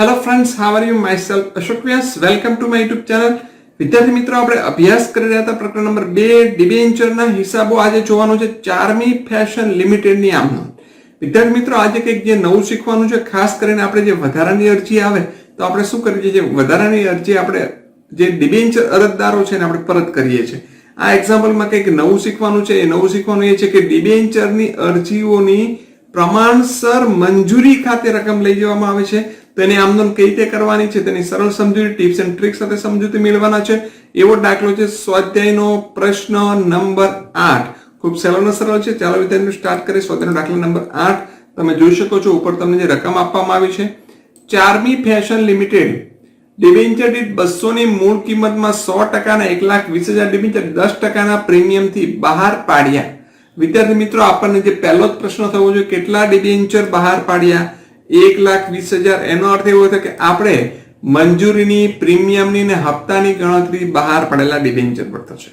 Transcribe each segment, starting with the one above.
Hello friends how are you myself Ashok Vyas welcome to my YouTube channel વિદ્યાર્થી મિત્રો, આપણે અભ્યાસ કરી રહ્યા હતા પ્રકરણ નંબર બે ડિબેન્ચરના હિસાબો. આજે જોવાનું છે ચારમી ફેશન લિમિટેડની આમનો. વિદ્યાર્થી મિત્રો, આજે કંઈક જે નવું શીખવાનું છે, ખાસ કરીને આપણે જે વધારાની અરજી આવે, તો આપણે શું કરીએ છીએ? વધારાની અરજી આપણે જે ડિબેન્ચર અરજદારો છે ને આપણે પરત કરીએ છીએ. આ એક્ઝામ્પલમાં કંઈક નવું શીખવાનું છે. એ નવું શીખવાનું એ છે કે ડિબેન્ચરની અરજીઓની પ્રમાણસર મંજૂરી ખાતે રકમ લઈ જવામાં આવે છે. તેની આમદન કઈ રીતે કરવાની છે તેની સરળ સમજૂતી, ટિપ્સ એન્ડ ટ્રિક્સ સાથે સમજૂતી મેળવવાના છે. એવો દાખલો છે સ્વાધ્યાયનો પ્રશ્ન નંબર આઠ. ખૂબ ને સરળ છે. ચાલો વિદ્યાર્થીઓ સ્ટાર્ટ કરીએ. સ્વાધ્યાયનો દાખલો નંબર આઠ. તમે જોઈ શકો છો, ઉપર તમને જે રકમ આપવામાં આવી છે. ચારમી ફેશન લિમિટેડ ડિબેન્ચર દીઠ બસો ની મૂળ કિંમતમાં સો ટકાના એક લાખ વીસ હજાર ડિબેન્ચર દસ ટકાના પ્રીમિયમથી બહાર પાડ્યા. વિદ્યાર્થી મિત્રો, આપણને જે પહેલો જ પ્રશ્ન થવો જોઈએ, કેટલા ડિબેન્ચર બહાર પાડ્યા? એક લાખ વીસ હજાર. એનો અર્થ એવો થયો કે આપણે મંજૂરીની, પ્રીમિયમની ને હપ્તાની ગણતરી બહાર પડેલા ડિબેન્ચર પર થશે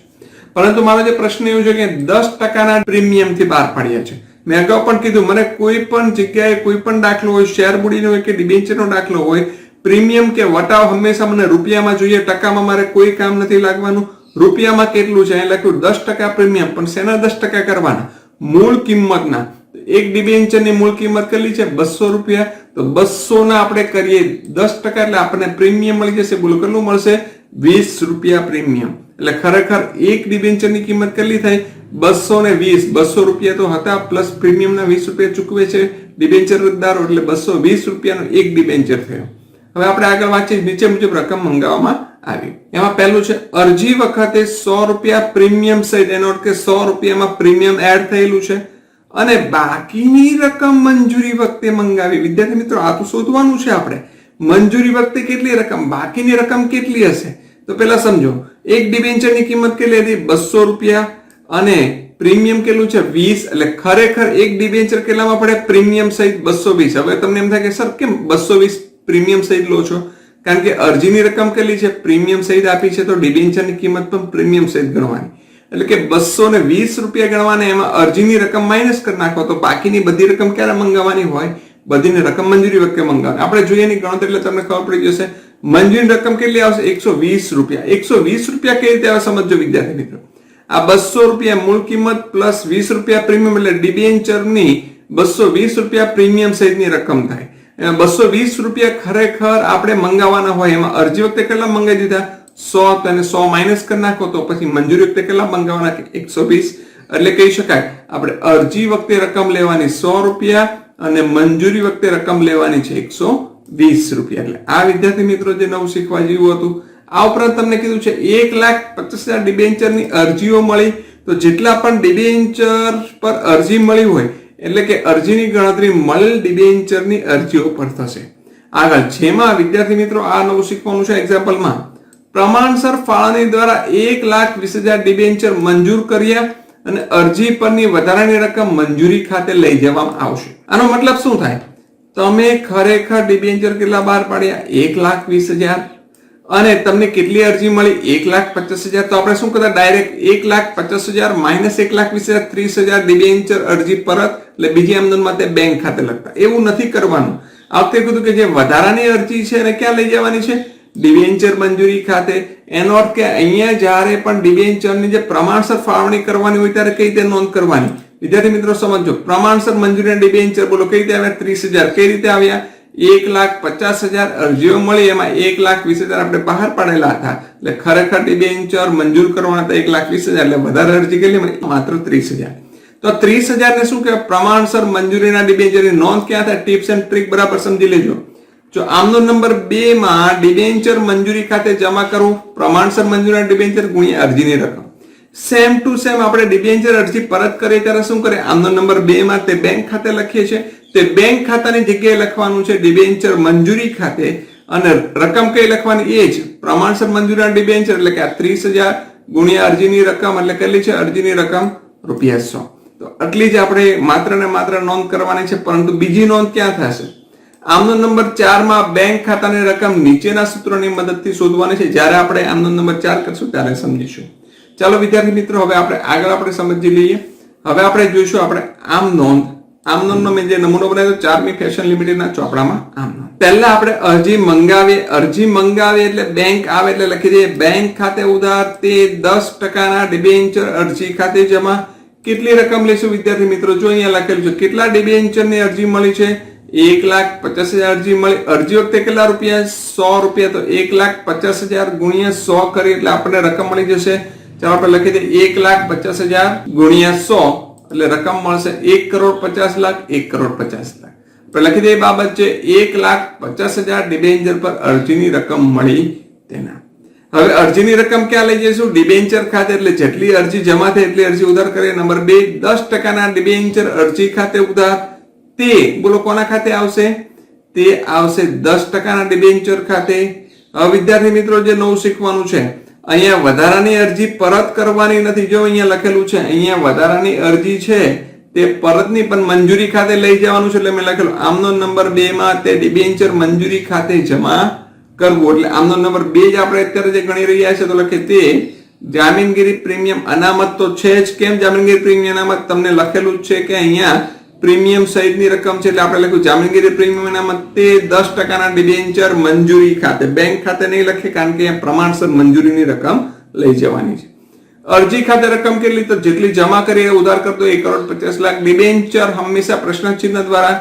પરંતુ મારો જે પ્રશ્ન એવું છે કે દસ ટકાના પ્રીમિયમથી બહાર પાડ્યા છે મેં અગાઉ પણ કીધું, મને કોઈ પણ જગ્યાએ કોઈ પણ દાખલો હોય, શેર મૂડીનો હોય કે ડિબેન્ચરનો દાખલો હોય, પ્રીમિયમ કે વટાવ હંમેશા મને રૂપિયામાં જોઈએ, ટકામાં મારે કોઈ કામ નથી લાગવાનું. રૂપિયામાં કેટલું છે? અહીં લખ્યું દસ ટકા પ્રીમિયમ, પણ શેના દસ ટકા કરવાના? મૂળ કિંમતના. એક ડિબેન્ચરની મૂળ કિંમત કેટલી છે? બસો રૂપિયા. તો બસો ના આપણે કરીએ દસ ટકા એટલે આપણને પ્રીમિયમ મળી જશે. બોલો, કેટલું મળશે? વીસ રૂપિયા પ્રીમિયમ. એટલે ખરેખર એક ડિબેન્ચરની કિંમત કેટલી થાય બસો ને વીસ. બસો રૂપિયા તો હતા, પ્લસ પ્રીમિયમના વીસ રૂપિયા ચૂકવે છે ડિબેન્ચર દારો એટલે બસો વીસ રૂપિયાનો એક ડિબેન્ચર થયો. હવે આપણે આગળ વાંચીએ. નીચે મુજબ રકમ મંગાવવામાં આવી. એમાં પહેલું છે, અરજી વખતે સો રૂપિયા પ્રીમિયમ સહિત, એનો કે સો રૂપિયામાં પ્રીમિયમ એડ થયેલું છે. અને બાકીની રકમ મંજૂરી વખતે મંગાવી. વિદ્યાર્થી મિત્રો, આ તો શોધવાનું છે આપણે. મંજૂરી વખતે કેટલી રકમ? બાકીની રકમ કેટલી હશે? તો પેલા સમજો. એક ડિબેન્ચરની કિંમત કેટલી હતી? બસો રૂપિયા. અને પ્રીમિયમ કેટલું છે? વીસ. એટલે ખરેખર એક ડિબેન્ચર કેટલામાં પડે? પ્રીમિયમ સહિત બસો વીસ. હવે તમને એમ થાય કે, સર, કેમ બસો વીસ પ્રીમિયમ સહિત લો છો? કારણ કે અરજીની રકમ કેટલી છે? પ્રીમિયમ સહિત આપી છે, તો ડિબેન્ચરની કિંમત પણ પ્રીમિયમ સહિત ગણવાની. એટલે કે બસો ને વીસ રૂપિયા ગણવાને એમાં અરજીની રકમ માઇનસ કરી નાખો તો બાકીની બધી રકમ ક્યારે મંગાવવાની હોય? બધીને રકમ મંજૂરી વખતે મંગાવવાની. આપણે જોઈએ ની ગણતરી, એટલે તમને ખબર પડી જશે. મંજૂરી રકમ કેટલી આવશે? એકસો વીસ રૂપિયા. એકસો વીસ રૂપિયા કેવી રીતે આવે સમજો વિદ્યાર્થી મિત્રો? આ બસો રૂપિયા મૂળ કિંમત પ્લસ વીસ રૂપિયા પ્રીમિયમ એટલે ડિબેન્ચરની બસો વીસ રૂપિયા પ્રીમિયમ સહિતની રકમ થાય. બસો વીસ રૂપિયા ખરેખર આપણે મંગાવવાના હોય, એમાં અરજી વખતે કેટલા મંગાવી દીધા? સો એને સો માઇનસ કરી નાખો તો પછી મંજૂરી વખતે કેટલા મંગાવવાના? એકસો વીસ. એટલે કહી શકાય, આપણે અરજી વખતે રકમ લેવાની સો રૂપિયા અને મંજૂરી વખતે રકમ લેવાની છે એકસો વીસ રૂપિયા. એટલે આ વિદ્યાર્થી મિત્રો જે નવું શીખવા જેવું હતું, આ ઉપરાંત તમને કીધું છે એક લાખ પચાસ હજાર ડિબેન્ચરની અરજીઓ મળી. તો જેટલા પણ ડિબેન્ચર પર અરજી મળી હોય, એટલે કે અરજીની ગણતરી મળેલ ડિબેન્ચરની અરજીઓ પર થશે. આગળ, જેમાં વિદ્યાર્થી મિત્રો આ નવું શીખવાનું છે એક્ઝામ્પલમાં પ્રમાણસર ફાળવણી દ્વારા એક લાખ વીસ હજાર ડિબેન્ચર મંજૂર કર્યા અને અરજી પરની વધારાની રકમ મંજૂરી ખાતે લઈ જવામાં આવશે. આનો મતલબ શું થાય? તમે ખરેખર ડિબેન્ચર કેટલા બહાર પાડ્યા? એક લાખ વીસ હજાર. અને તમને કેટલી અરજી મળી? એક લાખ પચાસ હજાર. તો આપણે શું કરતા? ડાયરેક્ટ એક લાખ પચાસ હજાર માઇનસ એક લાખ વીસ હજાર, ત્રીસ હજાર ડિબેન્ચર અરજી પરત, એટલે બીજી આમદન માટે બેંક ખાતે લખતા. એવું નથી કરવાનું. આ વખતે કીધું કે જે વધારાની અરજી છે એને ક્યાં લઈ જવાની છે? ડિબેન્ચર મંજૂરી ખાતે. એનો અર્થ કે અહીંયા જ્યારે પણ ડિવેન્ચરની જે પ્રમાણસર ફાળવણી કરવાની હોય ત્યારે કઈ રીતે નોંધ કરવાની? વિદ્યાર્થી મિત્રો સમજો પ્રમાણસર મંજૂરી ડિબેન્ચર બોલો, કઈ રીતે આવ્યા? ત્રીસ હજાર. કઈ રીતે આવ્યા? એક લાખ પચાસ હજાર અરજીઓ મળી. એમાં એક લાખ વીસ હજાર આપણે બહાર પાડેલા હતા. એટલે ખરેખર ડિબેન્ચર મંજૂર કરવાના હતા એક લાખ વીસ હજાર. એટલે વધારે અરજી કેટલી મળી? માત્ર ત્રીસ હજાર. તો ત્રીસ હજાર ને શું કહેવાય? પ્રમાણસર મંજૂરીના ડિબેન્ચરની નોંધ ક્યાં થાય? ટિપ્સ એન્ડ ટ્રીક બરાબર સમજી લેજો. જો આમનો નંબર બે માં ડિબેન્ચર મંજૂરી ખાતે જમા કરવું, પ્રમાણસર મંજૂરીના ડિબેન્ચર ગુણ્યા અરજીની રકમ. સેમ ટુ સેમ આપણે ડિબેન્ચર અરજી પરત કરીએ ત્યારે શું કરે આમનો નંબર બે માં તે બેંક ખાતે લખીએ છીએ. તે બેંક ખાતાની જગ્યાએ લખવાનું છે ડિબેન્ચર મંજૂરી ખાતે અને રકમ કઈ લખવાની? એ જ પ્રમાણસર મંજૂરી ડિબેન્ચર એટલે કે આ ત્રીસ હજાર ગુણ્યા અરજીની રકમ એટલે કેટલી છે? અરજીની રકમ રૂપિયા સો. તો આટલી જ આપણે માત્ર ને માત્ર નોંધ કરવાની છે, પરંતુ બીજી નોંધ ક્યાં થશે? આમનો નંબર ચારમાં બેંક ખાતાની રકમ નીચેના સૂત્રોની મદદથી શોધવાની છે. જ્યારે આપણે આમનો નંબર ચાર કરશું ત્યારે સમજીશું. ચાલો વિદ્યાર્થી મિત્રો, હવે આપણે આગળ આપણે સમજી લઈએ. હવે આપણે જોઈશું આપણે આમ નોંધ. આમ નોંધનો મેં જે નમૂનો બનાવ્યો ચારમી ફેશન લિમિટેડના ચોપડામાં આમનો પહેલા આપણે અરજી મંગાવીએ. અરજી મંગાવીએ એટલે બેંક આવે એટલે લખી દઈએ બેંક ખાતે ઉધાર તે દસ ટકાના ડિબેન્ચર અરજી ખાતે જમા. કેટલી રકમ લઈશું વિદ્યાર્થી મિત્રો? જો અહીંયા લખેલું છે, કેટલા ડિબેન્ચરની અરજી મળી છે? એક લાખ પચાસ હજાર અરજી મળી, અરજી વખતે કેટલા રૂપિયા? સો રૂપિયા. તો એક લાખ પચાસ હજાર ગુણ્યા સો કરી, એટલે આપણને રકમ મળી જશે. ચાલો આપણે લખી દઈએ, એક લાખ પચાસ હજાર ગુણ્યા સો, એટલે રકમ મળશે એક કરોડ પચાસ લાખ, એક કરોડ પચાસ લાખ. આપણે લખી દઈએ બાબત છે, એક લાખ પચાસ હજાર ડિબેન્ચર પર અરજીની રકમ મળી તેના. હવે અરજીની રકમ ક્યાં લઈ જઈશું? ડિબેન્ચર ખાતે, એટલે જેટલી અરજી જમા થાય એટલી અરજી ઉધાર કરીએ. નંબર બે, દસ ટકાના ડિબેન્ચર અરજી ખાતે ઉધાર. તે, બોલો કોના ખાતે આવશે? તે આવશે દસ ટકાના ડિબેન્ચર ખાતે. વિદ્યાર્થી મિત્રો, જે નવું શીખવાનું છે, અહીંયા વધારાની અરજી પરત કરવાની નથી. જો અહીંયા લખેલું છે, અહીંયા વધારાની અરજી છે, તે પરતની પણ મંજૂરી ખાતે લઈ જવાનું છે. એટલે મેં લખેલું, આમનો નંબર બે માં તે ડિબેન્ચર મંજૂરી ખાતે જમા કરવું. એટલે આમનો નંબર બે જ આપણે અત્યારે જે ગણી રહ્યા છે, તો લખે તે, જામીનગીરી પ્રીમિયમ અનામત તો છે જ. કેમ જામીનગીરી પ્રીમિયમ અનામત? તમને લખેલું છે કે અહીંયા પ્રીમિયમ સહિતની રકમ છે એટલે આપણે લખ્યું જામીનગીરી પ્રીમિયમ અનામત તે દસ ટકાના ડિબેન્ચર મંજૂરી ખાતે, બેંક ખાતે નહીં લખે કારણ કે પ્રમાણસર મંજૂરીની રકમ લઈ જવાની છે. અરજી ખાતે રકમ કેટલી? તો જેટલી જમા કરી ઉધાર કરતો એક કરોડ પચાસ લાખ. ડિબેન્ચર હંમેશા પ્રશ્ન ચિહ્ન દ્વારા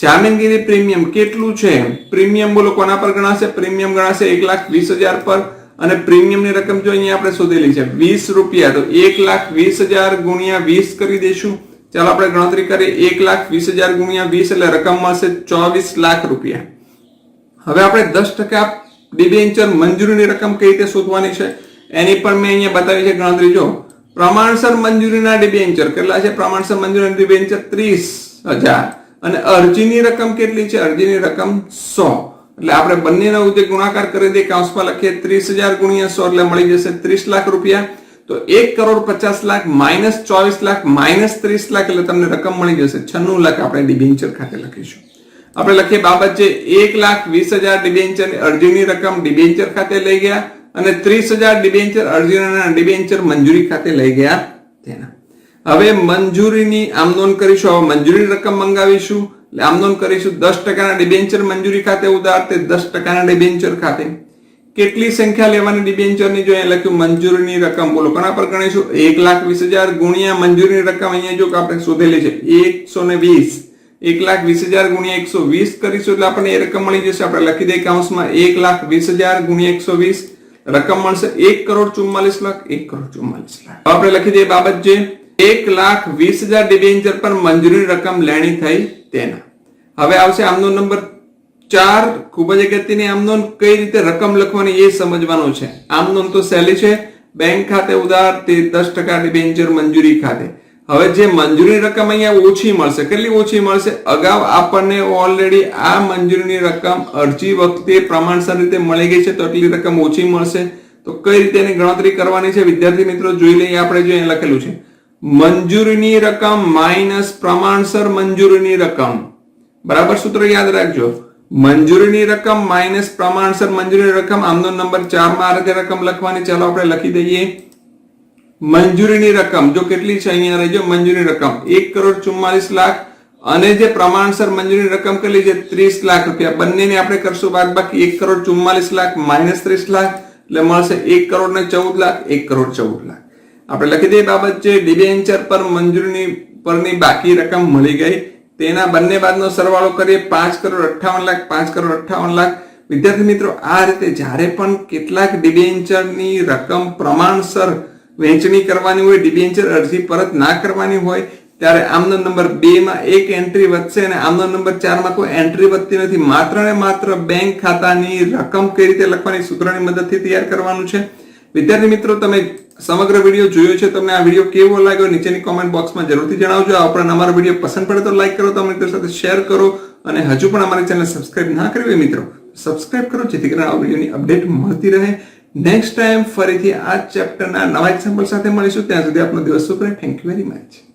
જામીનગીરી પ્રીમિયમ કેટલું છે? પ્રીમિયમ બોલો કોના પર ગણાશે? પ્રીમિયમ ગણાશે એક લાખ વીસ હજાર પર. અને પ્રીમિયમની રકમ જો અહીંયા આપણે શોધેલી છે, વીસ રૂપિયા. તો એક લાખ વીસ હજાર ગુણ્યા વીસ કરી દઈશું. ચાલો આપણે ગણતરી કરીએ. એક લાખ વીસ હજાર ગુણ્યા વીસ એટલે રકમ મળશે ચોવીસ લાખ રૂપિયા. હવે આપણે દસ ટકા ડિબેન્ચર મંજૂરીની રકમ કઈ રીતે શોધવાની છે? એની પણ મેં અહીંયા બતાવી છે ગણતરી. જો, પ્રમાણસર મંજૂરીના ડિબેન્ચર કેટલા છે? પ્રમાણસર મંજૂરીના ડિબેન્ચર ત્રીસ હજાર. અને અરજીની રકમ કેટલી છે? અરજીની રકમ સો. એટલે આપણે બંનેનો જે ગુણાકાર કરી દઈએ કાઉન્સમાં લખીએ ત્રીસ હજાર ગુણ્યા સો એટલે મળી જશે ત્રીસ લાખ રૂપિયા. તો એક કરોડ પચાસ લાખ માઇનસ ચોવીસ લાખ, માઇનસ ત્રીસ લાખ એટલે તમને રકમ મળી જશે. છન્નું લાખ આપણે ડિબેન્ચર ખાતે લખીશું. આપણે લખીએ બાબત છે, એક લાખ વીસ હજાર ડિબેન્ચર અરજીની રકમ ડિબેન્ચર ખાતે લઈ ગયા અને ત્રીસ હજાર ડિબેન્ચર અરજીના ડિબેન્ચર મંજૂરી ખાતે લઈ ગયા તેના. હવે મંજૂરીની આમનોંધ કરીશું. હવે મંજૂરીની રકમ મંગાવીશું. આમનોંધ કરીશું, દસ ટકાના ડિબેન્ચર મંજૂરી ખાતે ઉધાર, તે દસ ટકાના ડિબેન્ચર ખાતે. કેટલી સંખ્યા લેવાની ડિબેન્ચરની જો અહીંયા લખ્યું મંજૂરીની રકમ? બોલો કોના પર ગણીશું, એક લાખ વીસ હજાર ગુણ્યા મંજૂરીની રકમ અહીંયા જો આપણે શોધેલી છે, એકસો ને વીસ. એક લાખ વીસ હજાર ગુણ્યા એકસો વીસ કરીશું એટલે આપણને એ રકમ મળી જશે. આપણે લખી દઈએ કાઉન્સમાં એક લાખ વીસ હજાર ગુણ્યા એકસો વીસ. રકમ મળશે એક કરોડ ચુમ્માલીસ લાખ, એક કરોડ ચુમ્માલીસ લાખ. આપણે લખી દઈએ બાબત જે, એક લાખ વીસ હજાર ડિબેન્ચર પર મંજૂરી રકમ લેણી થઈ તેના. હવે આવશે આમનો નંબર ચાર ખૂબ જ અગત્યની આમનોન કઈ રીતે રકમ લખવાની એ સમજવાનું છે. આમનોન તો સહેલી છે. બેંક ખાતે ઉધાર તે દસ ટકા ડિબેન્ચર મંજૂરી ખાતે. હવે જે મંજૂરી રકમ અહીંયા ઓછી મળશે, કેટલી ઓછી મળશે? અગાઉ આપણને ઓલરેડી આ મંજૂરીની રકમ અરજી વખતે પ્રમાણસર રીતે મળી ગઈ છે, તો એટલી રકમ ઓછી મળશે. તો કઈ રીતે એની ગણતરી કરવાની છે? વિદ્યાર્થી મિત્રો, જોઈ લઈએ આપણે જો અહીંયા લખેલું છે. મંજૂરીની રકમ માઇનસ પ્રમાણસર મંજૂરીની રકમ. બરાબર સૂત્ર યાદ રાખજો. મંજૂરીની રકમ માઇનસ પ્રમાણસર મંજૂરીની રકમ આમનો નંબર ચારમાં આ રીતે રકમ લખવાની. ચાલો આપણે લખી દઈએ. મંજૂરીની રકમ, જો કેટલી છે અહીંયા રહેજો મંજૂરી રકમ. એક કરોડ ચુમ્માલીસ લાખ અને જે પ્રમાણસર મંજૂરી રકમ કેટલી છે? ત્રીસ લાખ રૂપિયા. બંનેને આપણે કરશું બાદ બાકી એક કરોડ ચુમ્માલીસ લાખ માઇનસ ત્રીસ લાખ, એટલે મળશે એક કરોડ ને ચૌદ લાખ, એક કરોડ ચૌદ લાખ. આપણે લખી દઈએ બાબત છે ડિબેન્ચર પર મંજૂરીની પરની બાકી રકમ મળી ગઈ. તેના બંને બાદનો સરવાળો કરીએ, પાંચ કરોડ અઠ્ઠાવન લાખ, પાંચ કરોડ અઠ્ઠાવન લાખ. વિદ્યાર્થી મિત્રો, આ રીતે જ્યારે પણ કેટલાક ડિબેન્ચરની રકમ પ્રમાણસર વહેંચણી કરવાની હોય, ડિબેન્ચર અરજી પરત ના કરવાની હોય, ત્યારે આમનો નંબર બે માં એક એન્ટ્રી વધશે અને આમનો નંબર ચારમાં કોઈ એન્ટ્રી વધતી નથી. માત્ર ને માત્ર બેંક ખાતાની રકમ કઈ રીતે લખવાની સૂત્રની મદદથી તૈયાર કરવાનું છે? વિદ્યાર્થી મિત્રો, તમે સમગ્ર વીડિયો જોયો છે, તમને આ વીડિયો કેવો લાગ્યો નીચેની કોમેન્ટ બોક્સમાં જરૂરથી જણાવજો. આ ઉપરાંત અમારો વીડિયો પસંદ પડે તો લાઈક કરો, તો મિત્રો સાથે શેર કરો અને હજુ પણ અમારી ચેનલ સબસ્ક્રાઇબ ના કરી હોય મિત્રો સબસ્ક્રાઇબ કરો જેથી કરીને આ વિડીયોની અપડેટ મળતી રહે. નેક્સ્ટ ટાઈમ ફરીથી આ ચેપ્ટરના નવા એક્ઝામ્પલ સાથે મળીશું. ત્યાં સુધી આપનો દિવસ શુભ રહે. Thank you very much